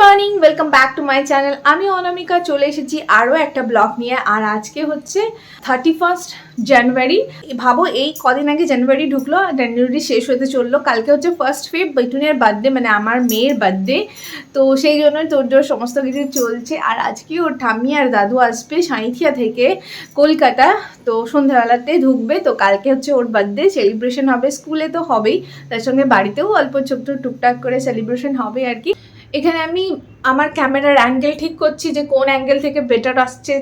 Morning welcome back to my channel আমি অনামিকা, চলে এসেছি আরও একটা ব্লগ নিয়ে, আর আজকে হচ্ছে থার্টি ফার্স্ট জানুয়ারি ভাবো, এই কদিন আগে জানুয়ারি ঢুকলো জানুয়ারি শেষ হতে চলল। কালকে হচ্ছে ফার্স্ট ফেব বৈটুনের বার্থডে মানে আমার মেয়ের বার্থডে তো সেই জন্যই তোর জোর সমস্ত কিছু চলছে। আর আজকে ওর ঠাম্মি আর দাদু আসবে সাঁইথিয়া থেকে কলকাতা। তো সন্ধ্যাবেলাতে ঢুকবে, তো কালকে হচ্ছে ওর বার্থডে সেলিব্রেশন হবে। স্কুলে তো হবেই, তার সঙ্গে বাড়িতেও অল্প ছোট্ট টুকটাক করে সেলিব্রেশন হবে আর কি। এখানে আমি আমার ক্যামেরার অ্যাঙ্গেল ঠিক করছি যে কোন অ্যাঙ্গেল থেকে বেটার আসছে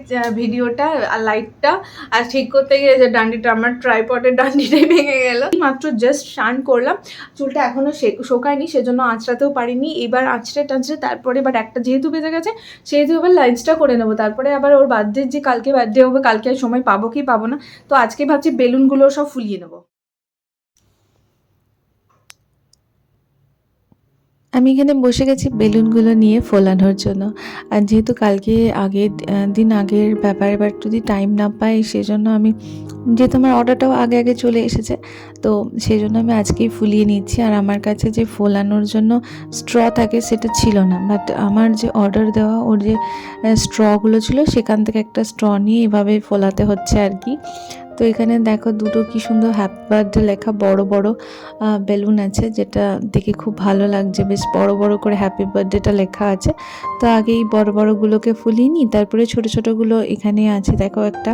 ভিডিওটা আর লাইটটা আর ঠিক করতে গিয়ে যে ডান্ডিটা, আমার ট্রাইপডের ডান্ডিটাই ভেঙে গেল। মাত্র জাস্ট শান করলাম। চুলটা এখনও শোকায়নি, সেজন্য আঁচড়াতেও পারিনি। এবার আঁচড়ে টাঁচড়ে তারপরে এবার একটা যেহেতু বেজে গেছে, সেহেতু এবার লাঞ্চটা করে নেব। তারপরে আবার ওর বার্থডে যে কালকে বার্থডে হবে, কালকে সময় পাবো কি পাবো না, তো আজকে ভাবছি বেলুনগুলো সব ফুলিয়ে নেব। আমি এখানে বসে গেছি বেলুনগুলো নিয়ে ফোলানোর জন্য। আর যেহেতু কালকে আগের দিন আগের ব্যাপার, এবার যদি টাইম না পাই, সেজন্য আমি, যেহেতু আমার অর্ডারটাও আগে আগে চলে এসেছে, তো সেই জন্য আমি আজকেই ফুলিয়ে নিচ্ছি। আর আমার কাছে যে ফোলানোর জন্য স্ট্র থাকে, সেটা ছিল না। বাট আমার যে অর্ডার দেওয়া, ওর যে স্ট্রগুলো ছিল, সেখান থেকে একটা স্ট্র নিয়ে এভাবে ফোলাতে হচ্ছে আর কি। তো এখানে দেখো দুটো কি সুন্দর হ্যাপি বার্থডে লেখা বড় বড় বেলুন আছে, যেটা দেখে খুব ভালো লাগছে। বেশ বড় বড় করে হ্যাপি বার্থডেটা লেখা আছে। তো আগে এই বড় বড়গুলোকে ফুলিয়ে নিই, তারপরে ছোট ছোটোগুলো এখানে আছে। দেখো একটা,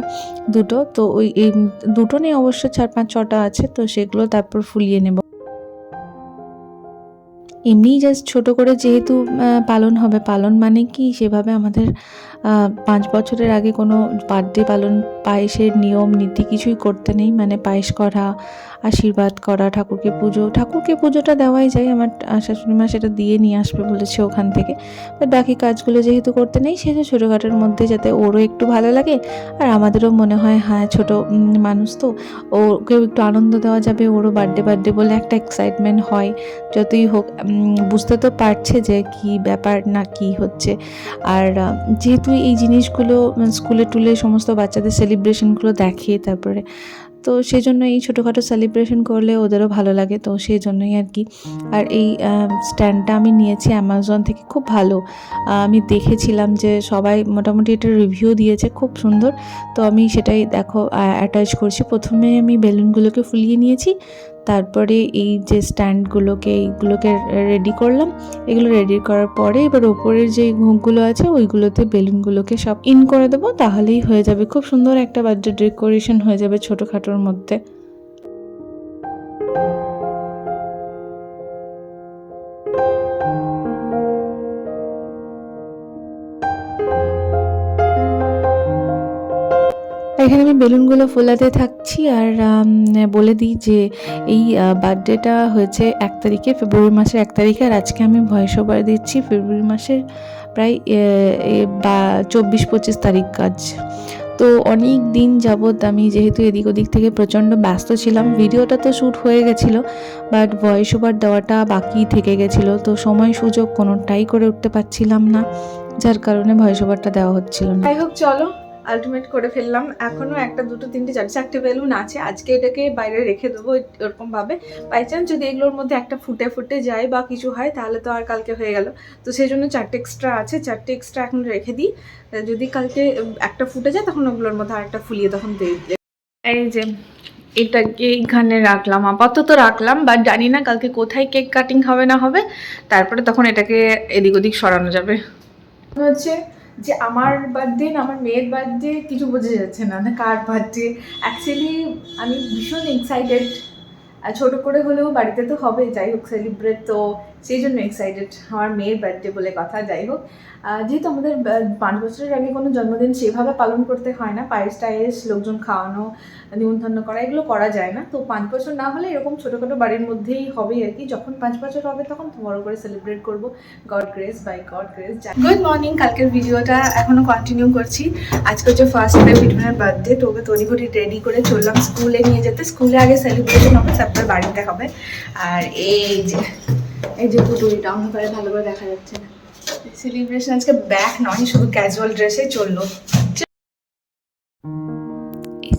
দুটো, তো ওই, এই দুটো নেই অবশ্য চার পাঁচ ছটা আছে, তো সেগুলো তারপর ফুলিয়ে নেব। এমনিই জাস্ট ছোট করে যেহেতু পালন হবে, পালন মানে কি? সেভাবে আমাদের পাঁচ বছরের আগে কোনো বার্থডে পালন, পায়েসের নিয়ম, নীতি কিছুই করতে নেই। মানে পায়েস করা, আশীর্বাদ করা, ঠাকুরকে পুজো। ঠাকুরকে পুজোটা দেওয়াই যায়। আমার শাশুড়ি মা সেটা দিয়ে নিয়ে আসবে বলেছে ওখান থেকে। বাট বাকি কাজগুলো যেহেতু করতে নেই সেহেতু ছোটোখাটোর মধ্যে যাতে ওরও একটু ভালো লাগে। আর আমাদেরও মনে হয় হ্যাঁ ছোটো মানুষ তো, ওকেও একটু আনন্দ দেওয়া যাবে। ওরও বার্থডে বার্থডে বলে একটা এক্সাইটমেন্ট হয়। যতই হোক বুঝতে তো পারছে যে কি ব্যাপার না কি হচ্ছে। আর যেহেতু এই জিনিসগুলো স্কুলে টুলে সমস্ত বাচ্চাদের সেলিব্রেশনগুলো দেখে তারপরে, তো সেই জন্য এই ছোটোখাটো সেলিব্রেশন করলে ওদেরও ভালো লাগে, তো সেই জন্যই আর কি। আর এই স্ট্যান্ডটা আমি নিয়েছি অ্যামাজন থেকে, খুব ভালো। আমি দেখেছিলাম যে সবাই মোটামুটি এটা রিভিউ দিয়েছে, খুব সুন্দর। তো আমি সেটাই দেখো অ্যাটাচ করছি। প্রথমে আমি বেলুনগুলোকে ফুলিয়ে নিয়েছি তারপরে এই যে স্ট্যান্ডগুলোকে, এইগুলোকে রেডি করলাম। এগুলো রেডি করার পরে এবার ওপরের যে ঘুঁকগুলো আছে, ওইগুলোতে বেলুনগুলোকে সব ইন করে দেবো। তাহলেই হয়ে যাবে। খুব সুন্দর একটা বার্থডে ডেকোরেশন হয়ে যাবে ছোটোখাটোর মধ্যে। এখানে আমি বেলুনগুলো ফোলাতে থাকছি আর বলে দিই যে এই বার্থডেটা হয়েছে এক তারিখে, ফেব্রুয়ারি মাসের এক তারিখে আর আজকে আমি ভয়েস ওভার দিচ্ছি। ফেব্রুয়ারি মাসের প্রায় বা, চব্বিশ পঁচিশ তারিখ কাজ। তো অনেক দিন যাবৎ আমি যেহেতু এদিক ওদিক থেকে প্রচণ্ড ব্যস্ত ছিলাম, ভিডিওটা তো শ্যুট হয়ে গেছিল বাট ভয়েস ওভার দেওয়াটা বাকি থেকে গেছিল, তো সময় সুযোগ কোনোটাই করে উঠতে পারছিলাম না, যার কারণে ভয়েস ওভারটা দেওয়া হচ্ছিল না। যাই হোক, চলো। আলটিমেট করে ফেললাম। এখনও একটা দুটো তিনটে চার চারটে বেলুন আছে। আজকে এটাকে বাইরে রেখে দেবো এরকম ভাবে বাই চান্স যদি এগুলোর মধ্যে একটা ফুটে ফুটে যায় বা কিছু হয় তাহলে তো আর কালকে হয়ে গেল। তো সেই জন্য চারটে এক্সট্রা আছে। চারটে এক্সট্রা এখন রেখে দিই। যদি কালকে একটা ফুটে যায় তখন ওগুলোর মধ্যে আরেকটা ফুলিয়ে তখন দিয়ে এই যে এটাকে এইখানে রাখলাম। আপাতত রাখলাম বাট জানি না কালকে কোথায় কেক কাটিং হবে না হবে। তারপরে তখন এটাকে এদিক ওদিক সরানো যাবে। হচ্ছে যে আমার বার্থডে না, আমার মেয়ের বার্থডে কিছু বোঝা যাচ্ছে না না কার বার্থডে অ্যাকচুয়ালি আমি ভীষণ এক্সাইটেড ছোট করে হলেও বাড়িতে তো হবে যাই হোক সেলিব্রেট তো সেই জন্য এক্সাইটেড আমার মেয়ের বার্থডে বলে কথা, যাই হোক। যেহেতু আমাদের পাঁচ বছরের আগে কোনো জন্মদিন সেভাবে পালন করতে হয় না, পায়েস টায়েস, লোকজন খাওয়ানো, নিমন্ত্রণ করা, এগুলো করা যায় না। তো পাঁচ বছর না হলে এরকম ছোটোখাটো বাড়ির মধ্যেই হবে আর কি। যখন পাঁচ বছর হবে তখন বড় করে সেলিব্রেট করব। God grace by God grace good morning কালকের ভিডিওটা এখনও কন্টিনিউ করছি। আজকে হচ্ছে ফার্স্ট ডে ভিডিওর বার্থডে তো ওকে করে রেডি করে চললাম স্কুলে নিয়ে যেতে। স্কুলে আগে সেলিব্রেশন হবে, তারপর বাড়িতে হবে। আর এই যে এই যে পুটুরিটা অন্ধকারে ভালো করে দেখা যাচ্ছে না। সেলিব্রেশন আজকে ব্যাক নয়, শুধু ক্যাজুয়াল ড্রেসে চলল।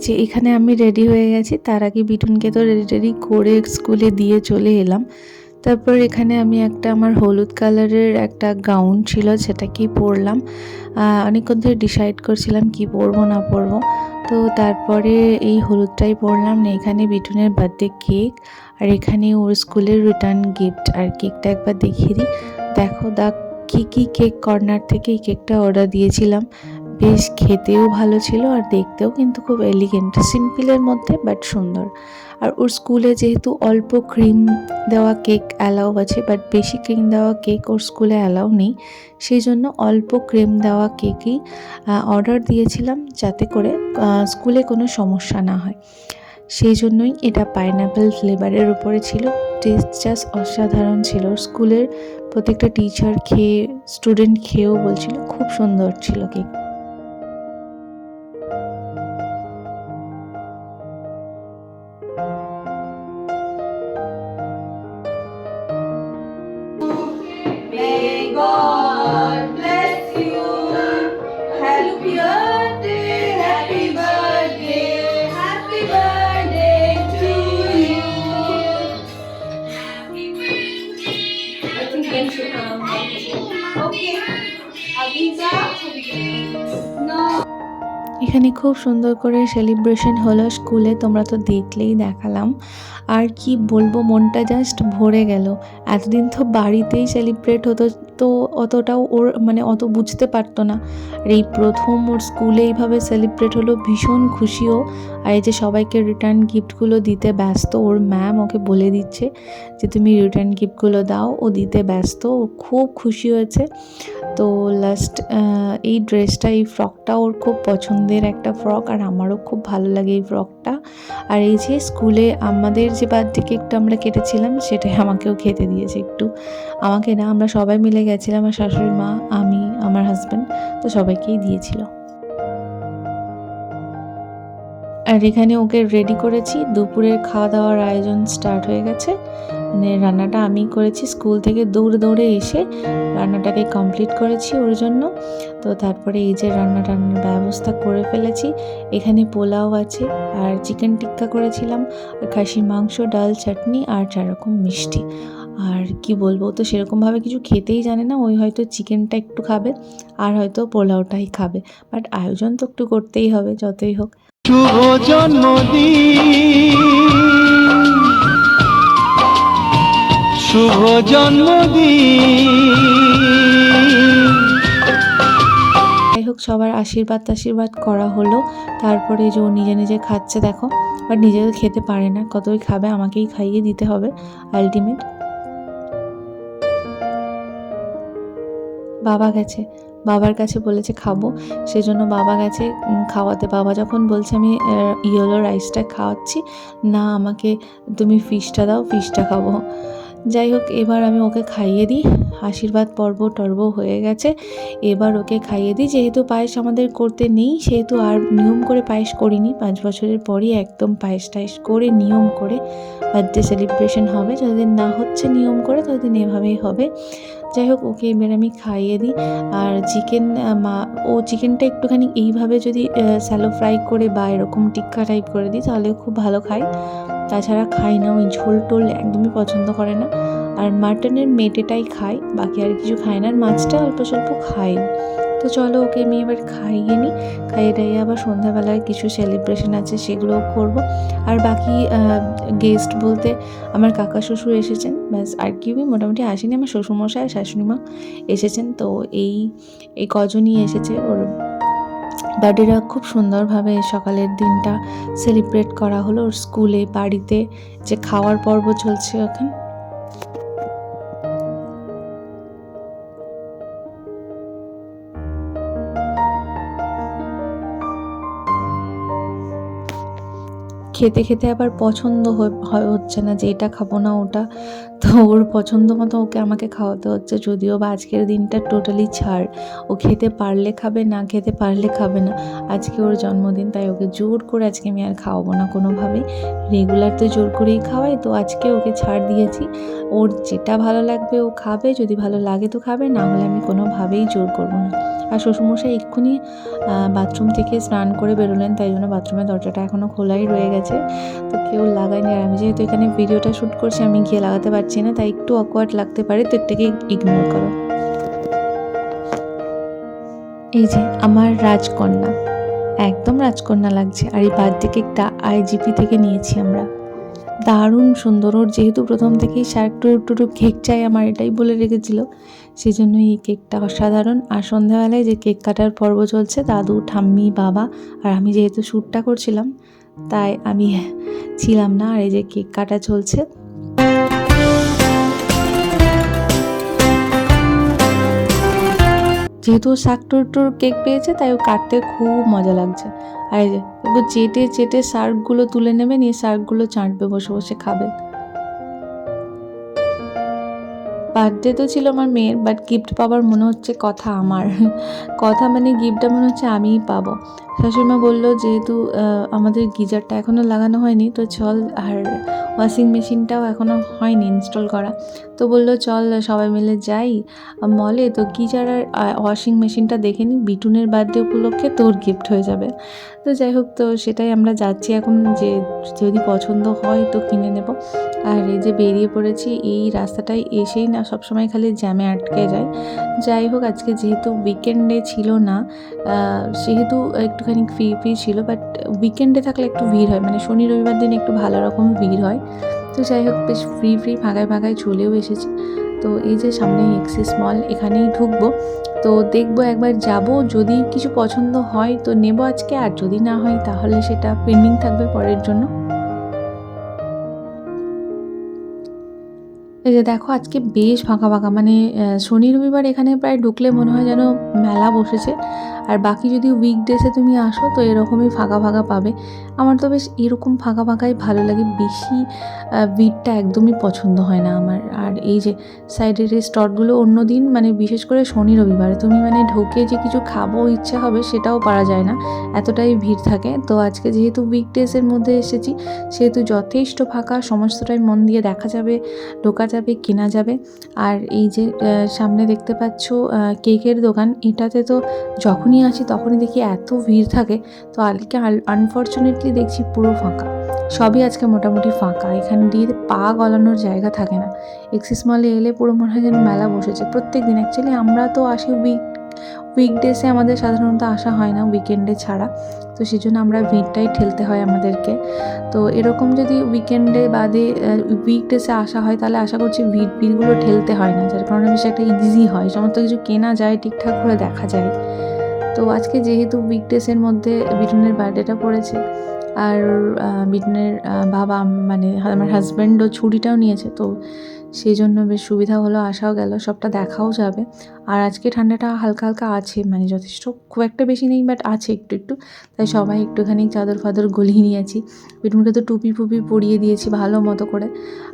যে এখানে আমি রেডি হয়ে গেছি, তার আগে বিটুনকে তো রেডি টেডি করে স্কুলে দিয়ে চলে এলাম। তারপর এখানে আমি একটা আমার হলুদ কালারের একটা গাউন ছিল, সেটাকেই পরলাম। অনেকক্ষণ ধরে ডিসাইড করছিলাম কি পরবো, না পরবো। তো তারপরে এই হলুদটাই পরলাম এখানে বিটুনের বার্থডে কেক আর এখানে ওর স্কুলের রিটার্ন গিফট আর কেকটা একবার দেখিয়ে দিই। দেখো দা, কি কি কেক কর্নার থেকে এই কেকটা অর্ডার দিয়েছিলাম। বেশ খেতেও ভালো ছিল আর দেখতেও কিন্তু খুব এলিগেন্ট সিম্পলের মধ্যে বাট সুন্দর। আর ওর স্কুলে যেহেতু অল্প ক্রিম দেওয়া কেক অ্যালাউ আছে বাট বেশি ক্রিম দেওয়া কেক ওর স্কুলে অ্যালাউ নেই। সেই জন্য অল্প ক্রিম দেওয়া কেকই অর্ডার দিয়েছিলাম যাতে করে স্কুলে কোনো সমস্যা না হয়। সেই জন্যই এটা পাইনাপেল ফ্লেভারের উপরে ছিল। টেস্ট জাস্ট অসাধারণ ছিল। স্কুলের প্রত্যেকটা টিচার খেয়ে স্টুডেন্ট খেয়েও বলছিল, খুব সুন্দর ছিল কেক এখানে খুব সুন্দর করে সেলিব্রেশন হলো স্কুলে তোমরা তো দেখলেই দেখালাম। আর কি বলব, মনটা জাস্ট ভরে গেল। এতদিন তো বাড়িতেই সেলিব্রেট হতো, তো অতটাও ওর মানে অত বুঝতে পারতো না। আর এই প্রথম ওর স্কুলে এইভাবে সেলিব্রেট হলো, ভীষণ খুশিও। আর এই যে সবাইকে রিটার্ন গিফটগুলো দিতে ব্যস্ত, ওর ম্যাম ওকে বলে দিচ্ছে যে, তুমি রিটার্ন গিফটগুলো দাও, ও দিতে ব্যস্ত, ও খুব খুশি হয়েছে। তো লাস্ট এই ড্রেসটা এই ফ্রকটা ওর খুব পছন্দের একটা ফ্রক আর আমারও খুব ভালো লাগে এই ফ্রকটা আর এই যে স্কুলে আমাদের যে বার্থডে কেকটা আমরা কেটেছিলাম, সেটাই আমাকেও খেতে দিয়েছে একটু। আমাকে না, আমরা সবাই মিলে গেছিলাম আমার শাশুড়ি মা, আমি, আমার হাজব্যান্ড তো সবাইকেই দিয়েছিল। আর এখানে ওকে রেডি করেছি। দুপুরের খাওয়া দাওয়ার আয়োজন স্টার্ট হয়ে গেছে। মানে রান্নাটা আমি করেছি স্কুল থেকে দৌড়ে দৌড়ে এসে রান্নাটাকে কমপ্লিট করেছি ওর জন্য। তো তারপরে এই যে রান্না টান্নার ব্যবস্থা করে ফেলেছি, এখানে পোলাও আছে আর চিকেন টিক্কা করেছিলাম, আর খাসির মাংস, ডাল, চাটনি আর চার রকম মিষ্টি। আর কি বলব তো সেরকমভাবে কিছু খেতেই জানে না, ওই হয়তো চিকেনটা একটু খাবে আর হয়তো পোলাওটাই খাবে। বাট আয়োজন তো একটু করতেই হবে, যতই হোক। শুভ জন্মদিন! শুভ জন্মদিন। যাই হোক, সবার আশীর্বাদ আশীর্বাদ করা হলো। তারপরে যে ও নিজে নিজে খাচ্ছে, দেখো বাট নিজে খেতে পারে না। কতই খাবে, আমাকেই খাইয়ে দিতে হবে আলটিমেট বাবা গেছে। বাবার কাছে বলেছে খাব। সেজন্য বাবা গেছে খাওয়াতে। বাবা যখন বলছে, আমি ইয়েলো রাইসটা খাওয়াচ্ছি, না, আমাকে তুমি ফিশটা দাও ফিশটা খাব। যাই হোক, এবার আমি ওকে খাইয়ে দিই। আশীর্বাদ পর্ব টর্ব হয়ে গেছে। এবার ওকে খাইয়ে দিই। যেহেতু পায়েস আমাদের করতে নেই, সেহেতু আর নিয়ম করে পায়েস করিনি। পাঁচ বছরের পরই একদম পায়েস টায়েস করে নিয়ম করে বার্থডে সেলিব্রেশন হবে। যতদিন না হচ্ছে নিয়ম করে, ততদিন এভাবেই হবে। যাই হোক, ওকে এবার আমি খাইয়ে দিই। আর চিকেন মা, ও চিকেনটা একটুখানি এইভাবে যদি স্যালো ফ্রাই করে বা এরকম টিক্কা টাইপ করে দিই, তাহলে খুব ভালো খায়। তাছাড়া খাই না, ওই ঝোল টোল একদমই পছন্দ করে না। আর মাটনের মেটেটাই খায়, বাকি আর কিছু খায় না। আর মাছটা অল্প স্বল্প খায়। তো চলো ওকে আমি এবার খাইয়ে নিই। খাইয়ে টাইয়ে আবার সন্ধ্যাবেলায় কিছু সেলিব্রেশন আছে, সেগুলোও করব। আর বাকি গেস্ট বলতে আমার কাকা শ্বশুর এসেছেন। ব্যাস, আর কেউই মোটামুটি আসেনি। আমার শ্বশুরমশাই আর শাশুড়ি মা এসেছেন। তো এই এই কজনই এসেছে। ওর বার্থডেটা খুব সুন্দরভাবে সকালের দিনটা সেলিব্রেট করা হলো স্কুলে, বাড়িতে, যে খাওয়ার পর্ব চলছে এখন। খেতে খেতে আবার পছন্দ হচ্ছে না যে এটা খাব না ওটা। তো ওর পছন্দ মতো ওকে আমাকে খাওয়াতে হচ্ছে। যদিও বা আজকের দিনটা টোটালি ছাড়। ও খেতে পারলে খাবে, না খেতে পারলে খাবে না। আজকে ওর জন্মদিন, তাই ওকে জোর করে আজকে আমি আর খাওয়াবো না কোনোভাবেই রেগুলার তো জোর করেই খাওয়াই, তো আজকে ওকে ছাড় দিয়েছি। ওর যেটা ভালো লাগবে ও খাবে, যদি ভালো লাগে তো খাবে, না হলে আমি কোনোভাবেই জোর করব না। আর শ্বশুরমশাই এক্ষুনি বাথরুম থেকে স্নান করে বেরোলেন, তাই জন্য বাথরুমের দরজাটা এখনও খোলাই রয়ে গেছে। তো কেউ লাগায়নি। আর আমি যেহেতু এখানে ভিডিওটা শ্যুট করছি, আমি গিয়ে লাগাতে পারছি না, তাই একটু অকওয়ার্ড লাগতে পারে, তো এটাকে ইগনোর করো। এই যে, আমার রাজকন্যা। একদম রাজকন্যা লাগছে, আর এই বার্থডে কেকটা আইজিপি থেকে নিয়েছি আমরা। দারুণ সুন্দর, ওর যেহেতু প্রথম থেকেই শার্ক টুরু টুরু কেক চাই, আমার এটাই বলে রেখেছিল। সেই জন্য এই কেকটা অসাধারণ, আর সন্ধ্যাবেলায় যে কেক কাটার পর্ব চলছে, দাদু, ঠাম্মি, বাবা, আর আমি যেহেতু শ্যুটটা করছিলাম, তাই আমি ছিলাম না, আর এই যে কেক কাটা চলছে যেহেতু শাক টুর কেক পেয়েছে, তাই ও কাটতে খুব মজা লাগছে। আর যে চেটে চেটে শার্কগুলো তুলে নেবে, নিয়ে শার্কগুলো চাটবে, বসে বসে খাবে। বার্থডে তো ছিল আমার মেয়ের বাট গিফট পাবার মনে হচ্ছে কথা আমার। কথা মানে গিফটটা মনে হচ্ছে আমিই পাবো। শাশুড়িমা বলল, যেহেতু আমাদের গিজারটা এখনও লাগানো হয়নি, তো চল আর ওয়াশিং মেশিনটাও এখনও হয়নি ইনস্টল করা। তো বলল, চল সবাই মিলে যাই। মলে তো গিজার আর ওয়াশিং মেশিনটা দেখে নিই বিটুনের বার্থডে উপলক্ষে তোর গিফট হয়ে যাবে। তো যাই হোক, তো সেটাই আমরা যাচ্ছি এখন যে, যদি পছন্দ হয় তো কিনে নেব। আর এই যে বেরিয়ে পড়েছি, এই রাস্তাটায় এসেই না সবসময় খালি জ্যামে আটকে যায়। যাই হোক, আজকে যেহেতু উইকেন্ডে ছিল না সেহেতু একটুখানি ফ্রি ফ্রি ছিল বাট উইকেন্ডে থাকলে একটু ভিড় হয়। মানে শনি, রবিবার দিন একটু ভালো রকম ভিড় হয়। তো যাই হোক, বেশ ফ্রি ফ্রি ফাঁকায় ফাঁকায় চলেও এসেছি। তো এই যে সামনে এক্সিস মল এখানেই ঢুকবো। তো দেখব একবার যাব, যদি কিছু পছন্দ হয় তো নেব আজকে, আর যদি না হয় তাহলে সেটা পেন্ডিং থাকবে পরের জন্য। এই যে দেখো, আজকে বেশ ফাঁকা ফাঁকা মানে শনি রবিবার এখানে প্রায় ঢুকলে মনে হয় যেন মেলা বসেছে। আর বাকি যদি উইকডেসে তুমি আসো, তো এরকমই ফাঁকা ফাঁকা পাবে। আমার তো বেশ এরকম ফাঁকা ফাঁকাই ভালো লাগে, বেশি ভিড়টা একদমই পছন্দ হয় না আমার। আর এই যে সাইডের এই স্টলগুলো অন্য দিন মানে বিশেষ করে শনি, রবিবারে, তুমি মানে ঢোকে যে কিছু খাব, ইচ্ছা হবে সেটাও পারা যায় না, এতটাই ভিড় থাকে। তো আজকে যেহেতু উইকডেসের মধ্যে এসেছি, সেহেতু যথেষ্ট ফাঁকা, সমস্তটাই মন দিয়ে দেখা যাবে, ঢোকা যাবে, কেনা যাবে। আর এই যে সামনে দেখতে পাচ্ছ কেকের দোকান, এটাতে তো যখনই আসি, তখনই দেখি এত ভিড় থাকে। তো আজকে আনফর্চুনেটলি দেখছি পুরো ফাঁকা। সবই আজকে মোটামুটি ফাঁকা। এখানে দিয়ে পা গলানোর জায়গা থাকে না। এক্সিস মলে এলে পুরো মনে হয় যেন মেলা বসেছে। প্রত্যেক দিন অ্যাকচুয়ালি আমরা তো আসি উইক উইকডেসে আমাদের সাধারণত আসা হয় না উইকেন্ডে ছাড়া। তো সেই জন্য আমরা ভিড়টাই ঠেলতে হয় আমাদেরকে। তো এরকম যদি উইকেন্ডে বাদে উইকডেসে আসা হয়, তাহলে আশা করছি ভিড়, ভিড়গুলো ঠেলতে হয় না। যার কারণে বেশ একটা ইজি হয়। সমস্ত কিছু কেনা যায়, ঠিকঠাক করে দেখা যায়। তো আজকে যেহেতু উইকডেসের মধ্যে বিটুনের বার্থডেটা পড়েছে আর বিটুনের বাবা মানে আমার হাজব্যান্ডও ছুটিটাও নিয়েছে তো সেই জন্য বেশ সুবিধা হলো আসাও গেল সবটা দেখাও যাবে। আর আজকে ঠান্ডাটা হালকা হালকা আছে মানে যথেষ্ট খুব একটা বেশি নেই বাট আছে একটু একটু। তাই সবাই একটুখানি চাদর ফাদর গলিয়ে নিয়েছি। বিটুনকে তো টুপি ফুপি পরিয়ে দিয়েছি ভালো মতো করে।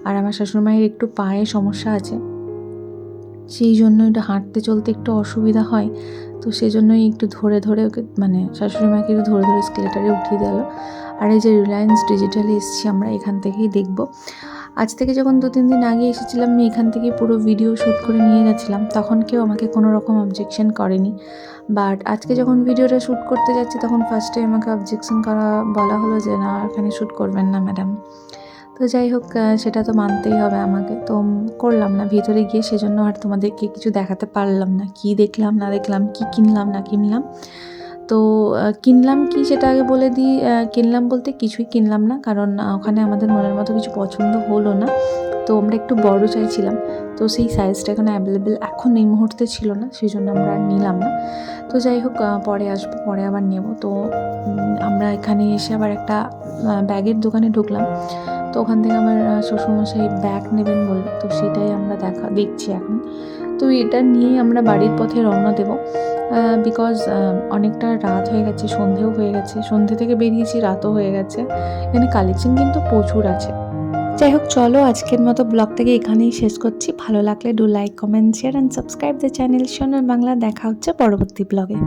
আর আমার শ্বশুরমায়ের একটু পায়ে সমস্যা আছে। সেই জন্য একটু হাঁটতে চলতে একটু অসুবিধা হয়। তো সেই জন্যই একটু ধরে ধরে ওকে মানে শাশুড়ি মাকে একটু ধরে ধরে স্কেলেটারে উঠিয়ে দিল আর এই যে রিলায়েন্স ডিজিটালে এসেছি আমরা, এখান থেকেই দেখব। আজ থেকে যখন দু তিন দিন আগে এসেছিলাম, আমি এখান থেকে পুরো ভিডিও শ্যুট করে নিয়ে গেছিলাম। তখন কেউ আমাকে কোনো রকম অবজেকশন করেনি। বাট আজকে যখন ভিডিওটা শ্যুট করতে যাচ্ছি, তখন ফার্স্টে আমাকে অবজেকশন করা বলা হলো যে, না, এখানে শ্যুট করবেন না ম্যাডাম তো যাই হোক সেটা তো মানতেই হবে আমাকে। তো করলাম না। ভিতরে গিয়ে সেজন্য আর তোমাদেরকে কিছু দেখাতে পারলাম না। কি দেখলাম, না দেখলাম, কি কিনলাম, না কিনলাম। তো কিনলাম কি সেটা আগে বলে দিই। কিনলাম বলতে কিছুই কিনলাম না, কারণ ওখানে আমাদের মনের মতো কিছু পছন্দ হলো না। তো আমরা একটু বড় চাইছিলাম। তো সেই সাইজটা এখানে অ্যাভেলেবেল এখন এই মুহূর্তে ছিল না সেই জন্য আমরা আর নিলাম না। তো যাই হোক পরে আসব, পরে আবার নেব। তো আমরা এখানে এসে আবার একটা ব্যাগের দোকানে ঢুকলাম। তো ওখান থেকে আমার শ্বশুরমশাই ব্যাগ নেবেন বলল। তো সেটাই আমরা দেখা, দেখছি এখন। তো এটা নিয়েই আমরা বাড়ির পথে রওনা দেবো। বিকজ অনেকটা রাত হয়ে গেছে, সন্ধেও হয়ে গেছে। সন্ধে থেকে বেরিয়েছি, রাতও হয়ে গেছে। এখানে কালেকশন কিন্তু প্রচুর আছে। যাই হোক, চলো আজকের মতো ব্লগটাকে এখানেই শেষ করছি। ভালো লাগলে do like comment share and subscribe the channel Sonar Bangla দেখা হচ্ছে পরবর্তী ব্লগে।